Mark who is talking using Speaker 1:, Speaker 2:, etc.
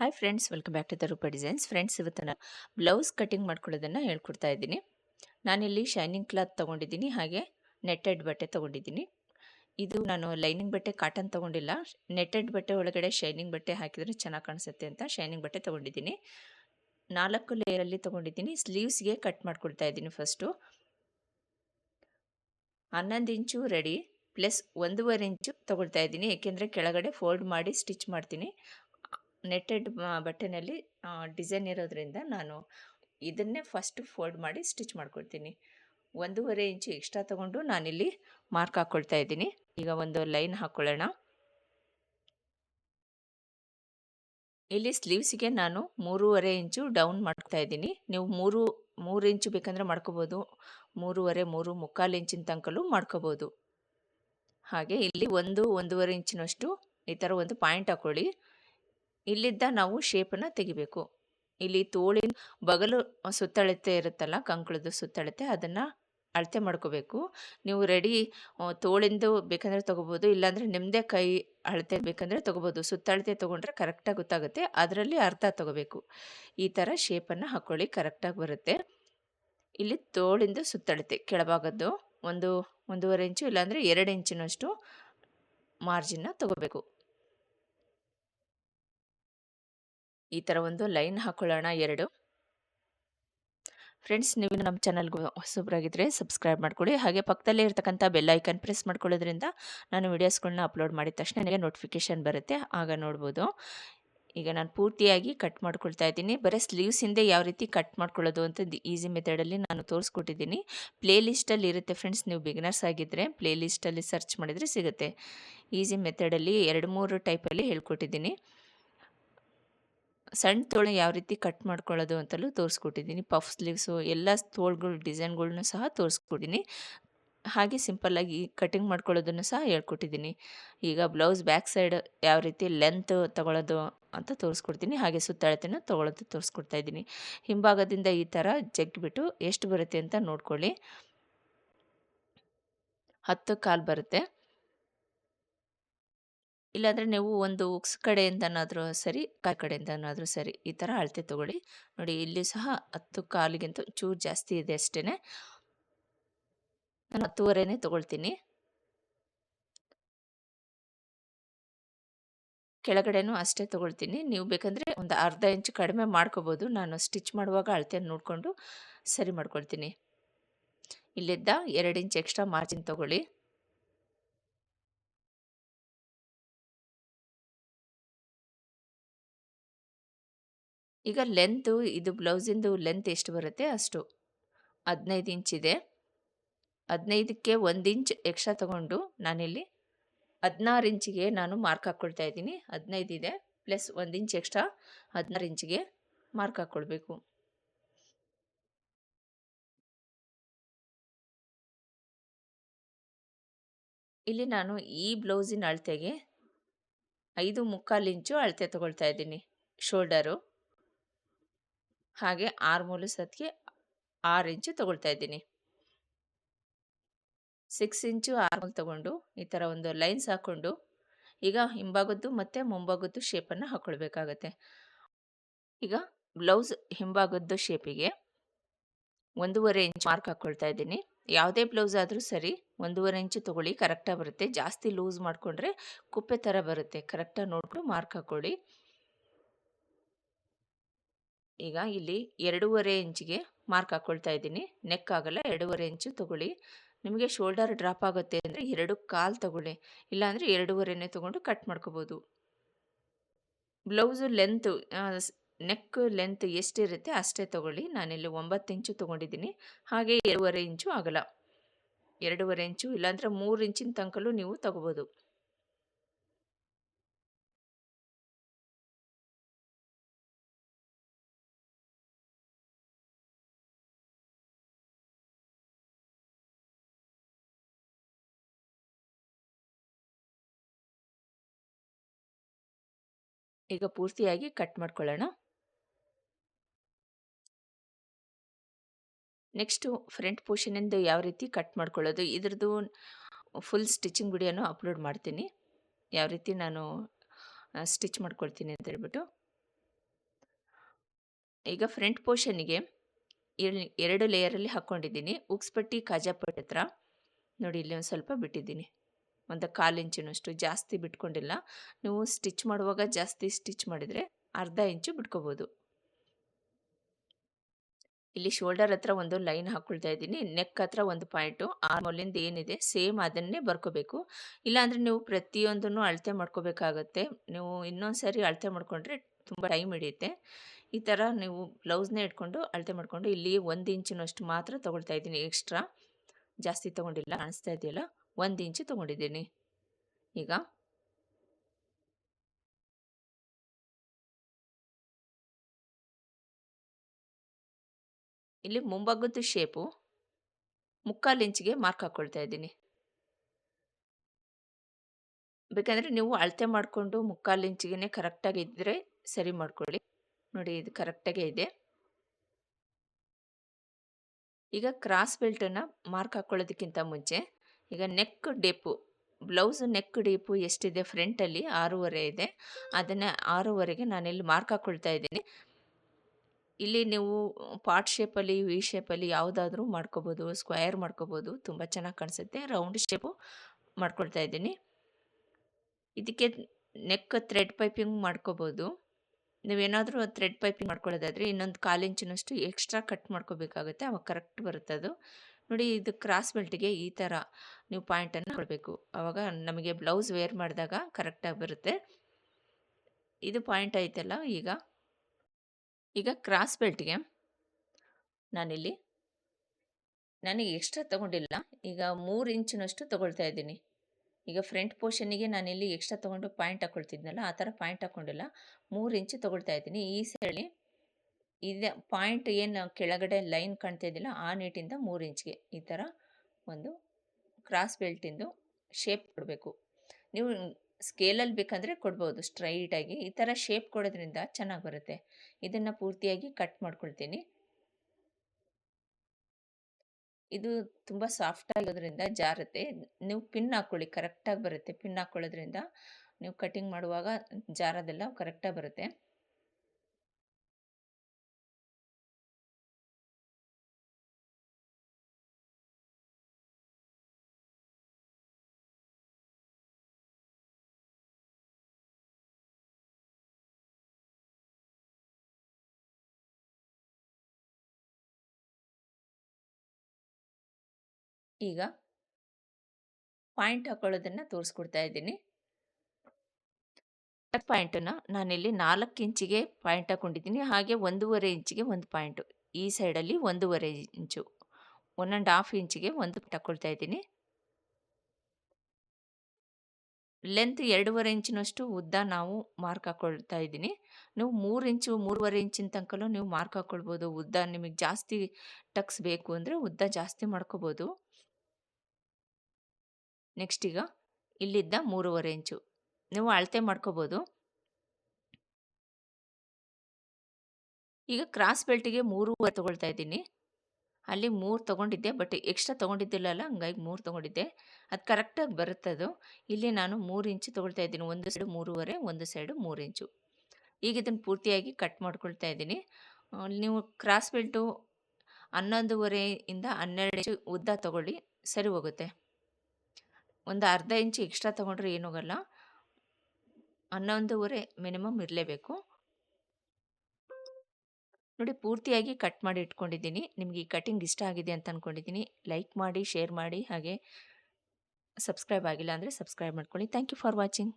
Speaker 1: Hi friends welcome back to the Roopa designs friends ಇವತ್ತು ನಾನು blouse cutting ಮಾಡ್ಕೊಳ್ಳೋದನ್ನು ಹೇಳ್ಕೊಡ್ತಾ ಇದ್ದೀನಿ. ನಾನಿಲ್ಲಿ ಶೈನಿಂಗ್ ಕ್ಲಾತ್ ತೊಗೊಂಡಿದ್ದೀನಿ, ಹಾಗೆ ನೆಟ್ಟೆಡ್ ಬಟ್ಟೆ ತೊಗೊಂಡಿದ್ದೀನಿ. ಇದು ನಾನು ಲೈನಿಂಗ್ ಬಟ್ಟೆ ಕಾಟನ್ ತೊಗೊಂಡಿಲ್ಲ. ನೆಟ್ಟೆಡ್ ಬಟ್ಟೆ ಒಳಗಡೆ ಶೈನಿಂಗ್ ಬಟ್ಟೆ ಹಾಕಿದರೆ ಚೆನ್ನಾಗಿ ಕಾಣಿಸುತ್ತೆ ಅಂತ ಶೈನಿಂಗ್ ಬಟ್ಟೆ ತೊಗೊಂಡಿದ್ದೀನಿ. ನಾಲ್ಕು ಲೇಯರಲ್ಲಿ ತೊಗೊಂಡಿದ್ದೀನಿ. ಸ್ಲೀವ್ಸ್ಗೆ ಕಟ್ ಮಾಡ್ಕೊಳ್ತಾ ಇದ್ದೀನಿ ಫಸ್ಟು ಹನ್ನೊಂದು ಇಂಚು ರೆಡಿ ಪ್ಲಸ್ ಒಂದೂವರೆ ಇಂಚು ತೊಗೊಳ್ತಾ ಇದ್ದೀನಿ. ಏಕೆಂದರೆ ಕೆಳಗಡೆ ಫೋಲ್ಡ್ ಮಾಡಿ ಸ್ಟಿಚ್ ಮಾಡ್ತೀನಿ. ನೆಟ್ಟೆಡ್ ಬಟ್ಟೆನಲ್ಲಿ ಡಿಸೈನ್ ಇರೋದ್ರಿಂದ ನಾನು ಇದನ್ನೇ ಫಸ್ಟ್ ಫೋಲ್ಡ್ ಮಾಡಿ ಸ್ಟಿಚ್ ಮಾಡ್ಕೊಳ್ತೀನಿ. ಒಂದೂವರೆ ಇಂಚು ಎಕ್ಸ್ಟ್ರಾ ತಗೊಂಡು ನಾನಿಲ್ಲಿ ಮಾರ್ಕ್ ಹಾಕ್ಕೊಳ್ತಾ ಇದ್ದೀನಿ. ಈಗ ಒಂದು ಲೈನ್ ಹಾಕ್ಕೊಳ್ಳೋಣ ಇಲ್ಲಿ ಸ್ಲೀವ್ಸಿಗೆ ನಾನು ಮೂರುವರೆ ಇಂಚು ಡೌನ್ ಮಾಡ್ತಾ ಇದ್ದೀನಿ. ನೀವು ಮೂರು ಮೂರು ಇಂಚು ಬೇಕಂದರೆ ಮಾಡ್ಕೋಬೋದು. ಮೂರುವರೆ, ಮೂರು ಮುಕ್ಕಾಲು ಇಂಚಿನ ತನಕಲ್ಲೂ ಮಾಡ್ಕೋಬೋದು. ಹಾಗೆ ಇಲ್ಲಿ ಒಂದು, ಒಂದೂವರೆ ಇಂಚಿನಷ್ಟು ಈ ಥರ ಒಂದು ಪಾಯಿಂಟ್ ಹಾಕ್ಕೊಳ್ಳಿ ಇಲ್ಲಿದ್ದ ನಾವು ಶೇಪನ್ನು ತೆಗಿಬೇಕು. ಇಲ್ಲಿ ತೋಳಿನ ಬಗಲು ಸುತ್ತಳತೆ ಇರುತ್ತಲ್ಲ ಕಂಕಳದ ಸುತ್ತಳತೆ, ಅದನ್ನು ಅಳತೆ ಮಾಡ್ಕೋಬೇಕು. ನೀವು ರೆಡಿ ತೋಳಿಂದು ಬೇಕಂದರೆ ತೊಗೋಬೋದು, ಇಲ್ಲಾಂದರೆ ನಿಮ್ಮದೇ ಕೈ ಅಳತೆ ಬೇಕಂದರೆ ತೊಗೋಬೋದು. ಸುತ್ತಳತೆ ತೊಗೊಂಡ್ರೆ ಕರೆಕ್ಟಾಗಿ ಗೊತ್ತಾಗುತ್ತೆ, ಅದರಲ್ಲಿ ಅರ್ಥ ತೊಗೋಬೇಕು. ಈ ಥರ ಶೇಪನ್ನು ಹಾಕ್ಕೊಳ್ಳಿ ಕರೆಕ್ಟಾಗಿ ಬರುತ್ತೆ. ಇಲ್ಲಿ ತೋಳಿಂದು ಸುತ್ತಳತೆ, ಕೆಳಭಾಗದ್ದು ಒಂದು, ಒಂದೂವರೆ ಇಂಚು ಇಲ್ಲಾಂದರೆ ಎರಡು ಇಂಚಿನಷ್ಟು ಮಾರ್ಜಿನ್ನ ತೊಗೋಬೇಕು. ಈ ಥರ ಒಂದು ಲೈನ್ ಹಾಕೊಳ್ಳೋಣ ಎರಡು. ಫ್ರೆಂಡ್ಸ್ ನೀವು ನಮ್ಮ ಚಾನಲ್ಗೂ ಹೊಸಬ್ರಾಗಿದ್ದರೆ ಸಬ್ಸ್ಕ್ರೈಬ್ ಮಾಡ್ಕೊಳ್ಳಿ ಹಾಗೆ ಪಕ್ಕದಲ್ಲೇ ಇರ್ತಕ್ಕಂಥ ಐಕನ್ ಪ್ರೆಸ್ ಮಾಡ್ಕೊಳ್ಳೋದ್ರಿಂದ ನಾನು ವೀಡಿಯೋಸ್ಗಳನ್ನ ಅಪ್ಲೋಡ್ ಮಾಡಿದ ತಕ್ಷಣ ನನಗೆ ನೋಟಿಫಿಕೇಷನ್ ಬರುತ್ತೆ. ಆಗ ನೋಡ್ಬೋದು. ಈಗ ನಾನು ಪೂರ್ತಿಯಾಗಿ ಕಟ್ ಮಾಡ್ಕೊಳ್ತಾ ಇದ್ದೀನಿ. ಬರೀ ಸ್ಲೀವ್ಸಿಂದ ಯಾವ ರೀತಿ ಕಟ್ ಮಾಡ್ಕೊಳ್ಳೋದು ಅಂತ ಈಸಿ ಮೆಥಡಲ್ಲಿ ನಾನು ತೋರಿಸ್ಕೊಟ್ಟಿದ್ದೀನಿ. ಪ್ಲೇ ಲಿಸ್ಟಲ್ಲಿ ಇರುತ್ತೆ ಫ್ರೆಂಡ್ಸ್ ನೀವು ಬಿಗಿನರ್ಸ್ ಆಗಿದ್ದರೆ ಪ್ಲೇ ಲಿಸ್ಟಲ್ಲಿ ಸರ್ಚ್ ಮಾಡಿದರೆ ಸಿಗುತ್ತೆ. ಈಸಿ ಮೆಥಡಲ್ಲಿ ಎರಡು ಮೂರು ಟೈಪಲ್ಲಿ ಹೇಳ್ಕೊಟ್ಟಿದ್ದೀನಿ. ಸಣ್ಣ ತೋಳು ಯಾವ ರೀತಿ ಕಟ್ ಮಾಡ್ಕೊಳ್ಳೋದು ಅಂತಲೂ ತೋರಿಸ್ಕೊಟ್ಟಿದ್ದೀನಿ. ಪಫ್ ಸ್ಲೀವ್ಸು ಎಲ್ಲ ತೋಳುಗಳು, ಡಿಸೈನ್ಗಳ್ನು ಸಹ ತೋರಿಸ್ಕೊಟ್ಟಿದ್ದೀನಿ. ಹಾಗೆ ಸಿಂಪಲ್ಲಾಗಿ ಕಟಿಂಗ್ ಮಾಡ್ಕೊಳ್ಳೋದನ್ನು ಸಹ ಹೇಳ್ಕೊಟ್ಟಿದ್ದೀನಿ. ಈಗ ಬ್ಲೌಸ್ ಬ್ಯಾಕ್ ಸೈಡ್ ಯಾವ ರೀತಿ ಲೆಂತ್ ತೊಗೊಳೋದು ಅಂತ ತೋರಿಸ್ಕೊಡ್ತೀನಿ. ಹಾಗೆ ಸುತ್ತಾಳತೆಯನ್ನು ತೊಗೊಳೋದು ತೋರಿಸ್ಕೊಡ್ತಾ ಇದ್ದೀನಿ. ಹಿಂಭಾಗದಿಂದ ಈ ಥರ ಜಗ್ಗಿಬಿಟ್ಟು ಎಷ್ಟು ಬರುತ್ತೆ ಅಂತ ನೋಡ್ಕೊಳ್ಳಿ. ಹತ್ತು ಕಾಲು ಬರುತ್ತೆ. ಇಲ್ಲಾಂದರೆ ನೀವು ಒಂದು ಉಕ್ಸ್ ಕಡೆಯಿಂದನಾದರೂ ಸರಿ ಕಾಯಿ ಕಡೆಯಿಂದನಾದರೂ ಸರಿ ಈ ಥರ ಅಳತೆ ತೊಗೊಳ್ಳಿ. ನೋಡಿ ಇಲ್ಲಿ ಸಹ ಹತ್ತು ಕಾಲಿಗಿಂತ ಚೂರು ಜಾಸ್ತಿ ಇದೆ ಅಷ್ಟೇ ನಾನು ಹತ್ತುವರೆನೇ ತೊಗೊಳ್ತೀನಿ. ಕೆಳಗಡೆನೂ ಅಷ್ಟೇ ತೊಗೊಳ್ತೀನಿ. ನೀವು ಬೇಕಂದರೆ ಒಂದು ಅರ್ಧ ಇಂಚು ಕಡಿಮೆ ಮಾಡ್ಕೋಬೋದು. ನಾನು ಸ್ಟಿಚ್ ಮಾಡುವಾಗ ಅಳತೆಯನ್ನು ನೋಡಿಕೊಂಡು ಸರಿ ಮಾಡ್ಕೊಳ್ತೀನಿ. ಇಲ್ಲಿದ್ದ ಎರಡು ಇಂಚ್ ಎಕ್ಸ್ಟ್ರಾ ಮಾರ್ಜಿನ್ ತೊಗೊಳ್ಳಿ. ಈಗ ಲೆಂತು ಇದು ಬ್ಲೌಸಿಂದು ಲೆಂತ್ ಎಷ್ಟು ಬರುತ್ತೆ? ಅಷ್ಟು. ಹದಿನೈದು ಇಂಚಿದೆ ಹದಿನೈದಕ್ಕೆ ಒಂದು ಇಂಚ್ ಎಕ್ಸ್ಟ್ರಾ ತೊಗೊಂಡು ನಾನಿಲ್ಲಿ ಹದಿನಾರು ಇಂಚಿಗೆ ನಾನು ಮಾರ್ಕ್ ಹಾಕ್ಕೊಳ್ತಾ ಇದ್ದೀನಿ. ಹದಿನೈದು ಇದೆ ಪ್ಲಸ್ ಒಂದು ಇಂಚ್ ಎಕ್ಸ್ಟ್ರಾ ಹದಿನಾರು ಇಂಚಿಗೆ ಮಾರ್ಕ್ ಹಾಕ್ಕೊಳ್ಬೇಕು ಇಲ್ಲಿ ನಾನು ಈ ಬ್ಲೌಸಿನ ಅಳತೆಗೆ ಐದು ಮುಕ್ಕಾಲು ಇಂಚು ಅಳತೆ ತೊಗೊಳ್ತಾ ಇದ್ದೀನಿ. ಶೋಲ್ಡರು ಹಾಗೆ ಆರು ಮೂಲು ಸತ್ಗೆ ಆರು ಇಂಚು ತಗೊಳ್ತಾ ಇದ್ದೀನಿ. ಸಿಕ್ಸ್ ಇಂಚು ಆರು ಮೂಲು ತೊಗೊಂಡು ಈ ಥರ ಒಂದು ಲೈನ್ಸ್ ಹಾಕ್ಕೊಂಡು ಈಗ ಹಿಂಭಾಗದ್ದು ಮತ್ತು ಮುಂಭಾಗದ್ದು ಶೇಪನ್ನು ಹಾಕ್ಕೊಳ್ಬೇಕಾಗತ್ತೆ ಈಗ ಬ್ಲೌಸ್ ಹಿಂಭಾಗದ್ದು ಶೇಪಿಗೆ ಒಂದೂವರೆ ಇಂಚ್ ಮಾರ್ಕ್ ಹಾಕ್ಕೊಳ್ತಾ ಇದ್ದೀನಿ. ಯಾವುದೇ ಬ್ಲೌಸ್ ಆದರೂ ಸರಿ ಒಂದೂವರೆ ಇಂಚು ತೊಗೊಳ್ಳಿ, ಕರೆಕ್ಟಾಗಿ ಬರುತ್ತೆ. ಜಾಸ್ತಿ ಲೂಸ್ ಮಾಡಿಕೊಂಡ್ರೆ ಕುಪ್ಪೆ ಥರ ಬರುತ್ತೆ. ಕರೆಕ್ಟಾಗಿ ನೋಡ್ಕೊಂಡು ಮಾರ್ಕ್ ಹಾಕ್ಕೊಳ್ಳಿ ಈಗ ಇಲ್ಲಿ ಎರಡೂವರೆ ಇಂಚಿಗೆ ಮಾರ್ಕ್ ಹಾಕ್ಕೊಳ್ತಾ ಇದ್ದೀನಿ. ನೆಕ್ ಆಗಲ್ಲ, ಎರಡೂವರೆ ಇಂಚು ತಗೊಳ್ಳಿ. ನಿಮಗೆ ಶೋಲ್ಡರ್ ಡ್ರಾಪ್ ಆಗುತ್ತೆ ಅಂದರೆ ಎರಡು ಕಾಲು ತಗೊಳ್ಳಿ. ಇಲ್ಲಾಂದರೆ ಎರಡೂವರೆನೇ ತೊಗೊಂಡು ಕಟ್ ಮಾಡ್ಕೋಬೋದು. ಬ್ಲೌಸು ಲೆಂತು ನೆಕ್ ಲೆಂತ್ ಎಷ್ಟಿರುತ್ತೆ ಅಷ್ಟೇ ತೊಗೊಳ್ಳಿ. ನಾನಿಲ್ಲಿ ಒಂಬತ್ತು ಇಂಚು ತೊಗೊಂಡಿದ್ದೀನಿ. ಹಾಗೆ ಎರಡೂವರೆ ಇಂಚು ಆಗಲ್ಲ. ಎರಡೂವರೆ ಇಂಚು ಇಲ್ಲಾಂದರೆ ಮೂರು ಇಂಚಿನ ತನಕಲ್ಲೂ ನೀವು ತೊಗೋಬೋದು. ಈಗ ಪೂರ್ತಿಯಾಗಿ ಕಟ್ ಮಾಡ್ಕೊಳ್ಳೋಣ. ನೆಕ್ಸ್ಟು ಫ್ರಂಟ್ ಪೋರ್ಷನಿಂದ ಯಾವ ರೀತಿ ಕಟ್ ಮಾಡ್ಕೊಳ್ಳೋದು, ಇದ್ರದ್ದು ಫುಲ್ ಸ್ಟಿಚಿಂಗ್ ವಿಡಿಯೋನು ಅಪ್ಲೋಡ್ ಮಾಡ್ತೀನಿ. ಯಾವ ರೀತಿ ನಾನು ಸ್ಟಿಚ್ ಮಾಡ್ಕೊಳ್ತೀನಿ ಅಂತ ಹೇಳ್ಬಿಟ್ಟು. ಈಗ ಫ್ರಂಟ್ ಪೋರ್ಷನ್ನಿಗೆ ಎರಡು ಲೇಯರಲ್ಲಿ ಹಾಕ್ಕೊಂಡಿದ್ದೀನಿ. ಉಕ್ಸ್ಪಟ್ಟಿ, ಕಾಜಾಪಟ್ಟಿ ಹತ್ರ. ನೋಡಿ, ಇಲ್ಲಿ ಒಂದು ಸ್ವಲ್ಪ ಬಿಟ್ಟಿದ್ದೀನಿ. ಒಂದು ಕಾಲು ಇಂಚಿನಷ್ಟು ಜಾಸ್ತಿ ಬಿಟ್ಕೊಂಡಿಲ್ಲ. ನೀವು ಸ್ಟಿಚ್ ಮಾಡುವಾಗ ಜಾಸ್ತಿ ಸ್ಟಿಚ್ ಮಾಡಿದರೆ ಅರ್ಧ ಇಂಚು ಬಿಟ್ಕೋಬೋದು. ಇಲ್ಲಿ ಶೋಲ್ಡರ್ ಹತ್ರ ಒಂದು ಲೈನ್ ಹಾಕ್ಕೊಳ್ತಾ ಇದ್ದೀನಿ. ನೆಕ್ ಹತ್ರ ಒಂದು ಪಾಯಿಂಟು. ಆರ್ಮೋಲಿಂದ ಏನಿದೆ, ಸೇಮ್ ಅದನ್ನೇ ಬರ್ಕೋಬೇಕು. ಇಲ್ಲಾಂದರೆ ನೀವು ಪ್ರತಿಯೊಂದನ್ನು ಅಳತೆ ಮಾಡ್ಕೋಬೇಕಾಗತ್ತೆ. ನೀವು ಇನ್ನೊಂದು ಸಾರಿ ಅಳತೆ ಮಾಡಿಕೊಂಡ್ರೆ ತುಂಬ ಟೈಮ್ ಹಿಡಿಯುತ್ತೆ. ಈ ಥರ ನೀವು ಬ್ಲೌಸ್ನೇ ಇಟ್ಕೊಂಡು ಅಳತೆ ಮಾಡಿಕೊಂಡು ಇಲ್ಲಿ ಒಂದು ಇಂಚಿನಷ್ಟು ಮಾತ್ರ ತೊಗೊಳ್ತಾ ಇದ್ದೀನಿ. ಎಕ್ಸ್ಟ್ರಾ ಜಾಸ್ತಿ ತೊಗೊಂಡಿಲ್ಲ, ಕಾಣಿಸ್ತಾ ಇದೆಯಲ್ಲ? ಒಂದು ಇಂಚು ತೊಗೊಂಡಿದ್ದೀನಿ. ಈಗ ಇಲ್ಲಿ ಮುಂಬಗ್ಗದ್ದು ಶೇಪು ಮುಕ್ಕಾಲು ಇಂಚಿಗೆ ಮಾರ್ಕ್ ಹಾಕ್ಕೊಳ್ತಾ ಇದ್ದೀನಿ. ಬೇಕಂದರೆ ನೀವು ಅಳತೆ ಮಾಡಿಕೊಂಡು ಮುಕ್ಕಾಲು ಇಂಚಿಗೆ ಕರೆಕ್ಟಾಗಿ ಇದ್ದರೆ ಸರಿ ಮಾಡ್ಕೊಳ್ಳಿ. ನೋಡಿ ಇದು ಕರೆಕ್ಟಾಗೇ ಇದೆ. ಈಗ ಕ್ರಾಸ್ ಬೆಲ್ಟನ್ನು ಮಾರ್ಕ್ ಹಾಕ್ಕೊಳ್ಳೋದಕ್ಕಿಂತ ಮುಂಚೆ ಈಗ neck deep blouse neck deep ಎಷ್ಟಿದೆ ಫ್ರಂಟಲ್ಲಿ ಆರೂವರೆ ಇದೆ. ಅದನ್ನು ಆರೂವರೆಗೆ ನಾನಿಲ್ಲಿ ಮಾರ್ಕ್ ಹಾಕ್ಕೊಳ್ತಾ ಇದ್ದೀನಿ. ಇಲ್ಲಿ ನೀವು ಪಾರ್ಟ್ ಶೇಪಲ್ಲಿ ವಿ ಶೇಪಲ್ಲಿ ಯಾವುದಾದ್ರೂ ಮಾಡ್ಕೋಬೋದು ಸ್ಕ್ವಯರ್ ಮಾಡ್ಕೋಬೋದು, ತುಂಬ ಚೆನ್ನಾಗಿ ಕಾಣಿಸುತ್ತೆ. ರೌಂಡ್ ಶೇಪು ಮಾಡ್ಕೊಳ್ತಾ ಇದ್ದೀನಿ. ಇದಕ್ಕೆ ನೆಕ್ ಥ್ರೆಡ್ ಪೈಪಿಂಗ್ ಮಾಡ್ಕೋಬೋದು. ನೀವೇನಾದರೂ ಥ್ರೆಡ್ ಪೈಪಿಂಗ್ ಮಾಡ್ಕೊಳ್ಳೋದಾದರೆ ಇನ್ನೊಂದು ಕಾಲು ಇಂಚಿನಷ್ಟು ಎಕ್ಸ್ಟ್ರಾ ಕಟ್ ಮಾಡ್ಕೋಬೇಕಾಗುತ್ತೆ. ಅವಾಗ ಕರೆಕ್ಟ್ ಬರುತ್ತೆ ಅದು ನೋಡಿ ಇದು ಕ್ರಾಸ್ ಬೆಲ್ಟಿಗೆ ಈ ಥರ ನೀವು ಪಾಯಿಂಟನ್ನು ಕೊಡಬೇಕು. ಆವಾಗ ನಮಗೆ ಬ್ಲೌಸ್ ವೇರ್ ಮಾಡಿದಾಗ ಕರೆಕ್ಟಾಗಿ ಬರುತ್ತೆ. ಇದು ಪಾಯಿಂಟ್ ಐತಲ್ಲ ಈಗ. ಈಗ ಕ್ರಾಸ್ ಬೆಲ್ಟ್ಗೆ ನಾನಿಲ್ಲಿ ನನಗೆ ಎಕ್ಸ್ಟ್ರಾ ತೊಗೊಂಡಿಲ್ಲ. ಈಗ ಮೂರು ಇಂಚಿನಷ್ಟು ತೊಗೊಳ್ತಾ ಇದ್ದೀನಿ. ಈಗ ಫ್ರಂಟ್ ಪೋರ್ಷನಿಗೆ ನಾನಿಲ್ಲಿ ಎಕ್ಸ್ಟ್ರಾ ತೊಗೊಂಡು ಪಾಯಿಂಟ್ ಹಾಕ್ಕೊಳ್ತಿದ್ನಲ್ಲ ಆ ಥರ ಪಾಯಿಂಟ್ ಹಾಕ್ಕೊಂಡಿಲ್ಲ ಮೂರು ಇಂಚು ತೊಗೊಳ್ತಾ ಇದ್ದೀನಿ. ಈ ಸೈಡಲ್ಲಿ ಇದೆ ಪಾಯಿಂಟ್ ಏನು ಕೆಳಗಡೆ ಲೈನ್ ಕಾಣ್ತಾ ಇದ್ದಿಲ್ಲ, ಆ ನೀಟಿಂದ ಮೂರು ಇಂಚ್ಗೆ ಈ ಥರ ಒಂದು ಕ್ರಾಸ್ ಬೆಲ್ಟಿಂದು ಶೇಪ್ ಕೊಡಬೇಕು. ನೀವು ಸ್ಕೇಲಲ್ಲಿ ಬೇಕಂದರೆ ಕೊಡ್ಬೋದು ಸ್ಟ್ರೈಟಾಗಿ ಈ ಥರ ಶೇಪ್ ಕೊಡೋದ್ರಿಂದ ಚೆನ್ನಾಗಿ ಬರುತ್ತೆ. ಇದನ್ನು ಪೂರ್ತಿಯಾಗಿ ಕಟ್ ಮಾಡ್ಕೊಳ್ತೀನಿ. ಇದು ತುಂಬ ಸಾಫ್ಟ್ ಆಗೋದ್ರಿಂದ ಜಾರುತ್ತೆ. ನೀವು ಪಿನ್ ಹಾಕ್ಕೊಳ್ಳಿ ಕರೆಕ್ಟಾಗಿ ಬರುತ್ತೆ. ಪಿನ್ ಹಾಕ್ಕೊಳ್ಳೋದ್ರಿಂದ ನೀವು ಕಟಿಂಗ್ ಮಾಡುವಾಗ ಜಾರದೆಲ್ಲ ಕರೆಕ್ಟಾಗಿ ಬರುತ್ತೆ. ಈಗ ಪಾಯಿಂಟ್ ಹಾಕೊಳ್ಳೋದನ್ನು ತೋರಿಸ್ಕೊಡ್ತಾ ಇದ್ದೀನಿ. ಪಾಯಿಂಟನ್ನು ನಾನಿಲ್ಲಿ ನಾಲ್ಕು ಇಂಚಿಗೆ ಪಾಯಿಂಟ್ ಹಾಕೊಂಡಿದ್ದೀನಿ. ಹಾಗೆ ಒಂದೂವರೆ ಇಂಚಿಗೆ ಒಂದು ಪಾಯಿಂಟು ಈ ಸೈಡಲ್ಲಿ ಒಂದೂವರೆ ಇಂಚು. ಒನ್ ಆ್ಯಂಡ್ ಹಾಫ್ ಇಂಚಿಗೆ ಒಂದು ತಗೊಳ್ತಾ ಇದ್ದೀನಿ. ಲೆಂತ್ ಎರಡೂವರೆ ಇಂಚಿನಷ್ಟು ಉದ್ದ ನಾವು ಮಾರ್ಕ್ ಹಾಕ್ಕೊಳ್ತಾ ಇದ್ದೀನಿ. ನೀವು ಮೂರು ಇಂಚು, ಮೂರುವರೆ ಇಂಚಿನ ತನಕಲ್ಲೂ ನೀವು ಮಾರ್ಕ್ ಹಾಕ್ಕೊಳ್ಬೋದು ಉದ್ದ ನಿಮಗೆ ಜಾಸ್ತಿ ಟಕ್ಸ್ ಬೇಕು ಅಂದರೆ ಉದ್ದ ಜಾಸ್ತಿ ಮಾಡ್ಕೋಬೋದು. ನೆಕ್ಸ್ಟ್ ಈಗ ಇಲ್ಲಿದ್ದ ಮೂರುವರೆ ಇಂಚು ನೀವು ಅಳತೆ ಮಾಡ್ಕೋಬೋದು. ಈಗ ಕ್ರಾಸ್ ಬೆಲ್ಟಿಗೆ ಮೂರುವರೆ ತೊಗೊಳ್ತಾ ಇದ್ದೀನಿ. ಅಲ್ಲಿ ಮೂರು ತೊಗೊಂಡಿದ್ದೆ ಬಟ್ ಎಕ್ಸ್ಟ್ರಾ ತೊಗೊಂಡಿದ್ದಿಲ್ಲಲ್ಲ ಹಂಗಾಗಿ ಮೂರು ತೊಗೊಂಡಿದ್ದೆ. ಅದು ಕರೆಕ್ಟಾಗಿ ಬರುತ್ತದು ಇಲ್ಲಿ ನಾನು ಮೂರು ಇಂಚು ತೊಗೊಳ್ತಾ ಇದ್ದೀನಿ. ಒಂದು ಸೈಡು ಮೂರುವರೆ, ಒಂದು ಸೈಡು ಮೂರು ಇಂಚು ಈಗ ಇದನ್ನು ಪೂರ್ತಿಯಾಗಿ ಕಟ್ ಮಾಡ್ಕೊಳ್ತಾ ಇದ್ದೀನಿ. ನೀವು ಕ್ರಾಸ್ ಬೆಲ್ಟು ಹನ್ನೊಂದುವರೆಯಿಂದ ಹನ್ನೆರಡು ಇಂಚು ಉದ್ದ ತೊಗೊಳ್ಳಿ, ಸರಿ ಹೋಗುತ್ತೆ. ಒಂದು ಅರ್ಧ ಇಂಚು ಎಕ್ಸ್ಟ್ರಾ ತೊಗೊಂಡ್ರೆ ಏನೋಗಲ್ಲ ಹನ್ನೊಂದುವರೆ ಮಿನಿಮಮ್ ಇರಲೇಬೇಕು. ನೋಡಿ, ಪೂರ್ತಿಯಾಗಿ ಕಟ್ ಮಾಡಿ ಇಟ್ಕೊಂಡಿದ್ದೀನಿ. ನಿಮಗೆ ಈ ಕಟಿಂಗ್ ಇಷ್ಟ ಆಗಿದೆ ಅಂತ ಅಂದ್ಕೊಂಡಿದ್ದೀನಿ ಲೈಕ್ ಮಾಡಿ, ಶೇರ್ ಮಾಡಿ, ಹಾಗೆ ಸಬ್ಸ್ಕ್ರೈಬ್ ಆಗಿಲ್ಲ ಅಂದರೆ ಸಬ್ಸ್ಕ್ರೈಬ್ ಮಾಡ್ಕೊಳ್ಳಿ. Thank you for watching.